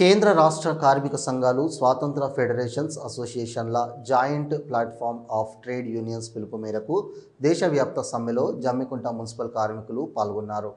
కేంద్ర రాష్ట్ర కార్మిక సంఘాలు స్వాతంత్ర federations అసోసియేషన్ల joint platform of trade unions పిలుపు మేరకు దేశవ్యాప్త సమ్మెలో జమ్మికుంట మున్సిపల్ కార్మికులు పాల్గొన్నారు.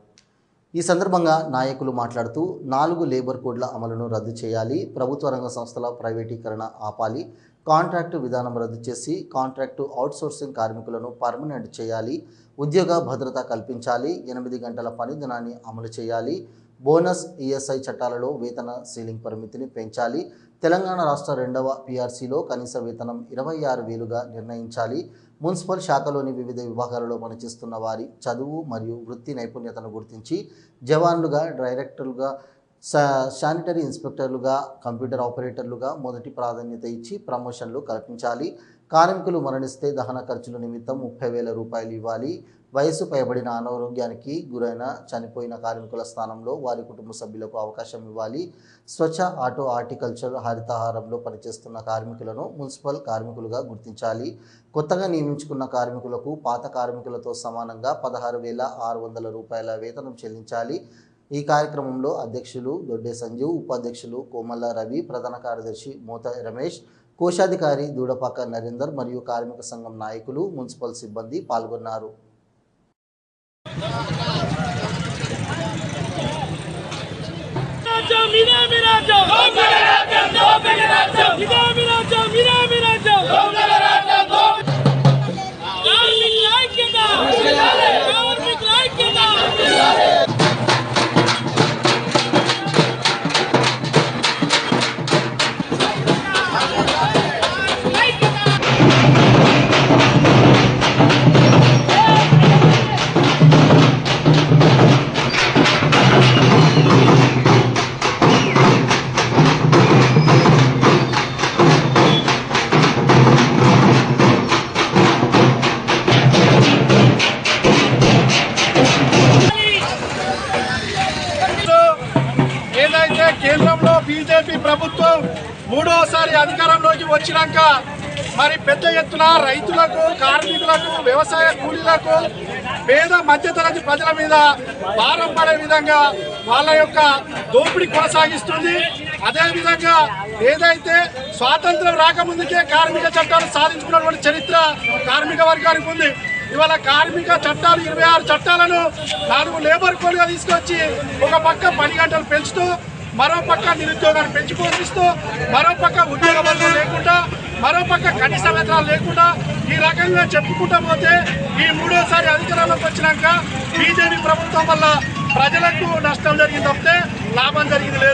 ఈ సందర్భంగా నాయకులు మాట్లాడుతూ నాలుగు లేబర్ కోడ్ల అమలును రద్దు చేయాలి ప్రభుత్వ రంగ సంస్థల ప్రైవేటీకరణ ఆపాలి కాంట్రాక్టు విధానం రద్దు చేసి కాంట్రాక్టు అవుట్సోర్సింగ్ కార్మికులను పర్మనెంట్ చేయాలి ఉద్యోగ భద్రత కల్పించాలి ఎనిమిది గంటల పని దినాన్ని అమలు చేయాలి బోనస్ ఈఎస్ఐ చట్టాలలో వేతన సీలింగ్ పరిమితిని పెంచాలి. తెలంగాణ రాష్ట్ర రెండవ పీఆర్సీలో కనీస వేతనం ఇరవై ఆరు వేలుగా నిర్ణయించాలి. మున్సిపల్ శాఖలోని వివిధ విభాగాలలో పనిచేస్తున్న వారి చదువు మరియు వృత్తి నైపుణ్యతను గుర్తించి జవాన్లుగా డైరెక్టర్లుగా శా శానిటరీ ఇన్స్పెక్టర్లుగా కంప్యూటర్ ఆపరేటర్లుగా మొదటి ప్రాధాన్యత ఇచ్చి ప్రమోషన్లు కల్పించాలి. కార్మికులు మరణిస్తే దహన ఖర్చుల నిమిత్తం ముప్పై వేల రూపాయలు ఇవ్వాలి. వయసు పైబడిన అనారోగ్యానికి గురైన చనిపోయిన కార్మికుల స్థానంలో వారి కుటుంబ సభ్యులకు అవకాశం ఇవ్వాలి. స్వచ్ఛ ఆటో హార్టికల్చర్ హరితహారంలో పనిచేస్తున్న కార్మికులను మున్సిపల్ కార్మికులుగా గుర్తించాలి. కొత్తగా నియమించుకున్న కార్మికులకు పాత కార్మికులతో సమానంగా పదహారు వేల ఆరు వందల రూపాయల వేతనం చెల్లించాలి. ఈ కార్యక్రమంలో అధ్యక్షులు దొడ్డే సంజీవ్ ఉపాధ్యక్షులు కోమల్ల రవి ప్రధాన కార్యదర్శి మోత రమేష్ కోశాధికారి దూడపాక నరేందర్ మరియు కార్మిక సంఘం నాయకులు మున్సిపల్ సిబ్బంది పాల్గొన్నారు. కేంద్రంలో బీజేపీ ప్రభుత్వం మూడోసారి అధికారంలోకి వచ్చినాక మరి పెద్ద ఎత్తున రైతులకు కార్మికులకు వ్యవసాయ కూలీలకు పేద మధ్యతరగతి ప్రజల మీద భారం పడే విధంగా వాళ్ళ యొక్క దోపిడీ కొనసాగిస్తుంది. అదేవిధంగా ఏదైతే స్వాతంత్రం రాకముందుకే కార్మిక చట్టాలు సాధించుకున్నటువంటి చరిత్ర కార్మిక వర్గానికి ఉంది. ఇవాళ కార్మిక చట్టాలు ఇరవై ఆరు చట్టాలను నాలుగు లేబర్ కోడ్గా తీసుకొచ్చి ఒక పక్క పని గంటలు పెంచుతూ మరో పక్క నిరుద్యోగాన్ని పెంచి పోషిస్తూ మరో పక్క ఉద్యోగ లేకుండా మరో పక్క కనీస వేతనాలు లేకుండా ఈ రకంగా చెప్పుకుంటా పోతే ఈ మూడోసారి అధికారంలోకి వచ్చినాక బీజేపీ ప్రభుత్వం వల్ల ప్రజలకు నష్టం జరిగింది తప్పితే లాభం జరిగింది లేదు.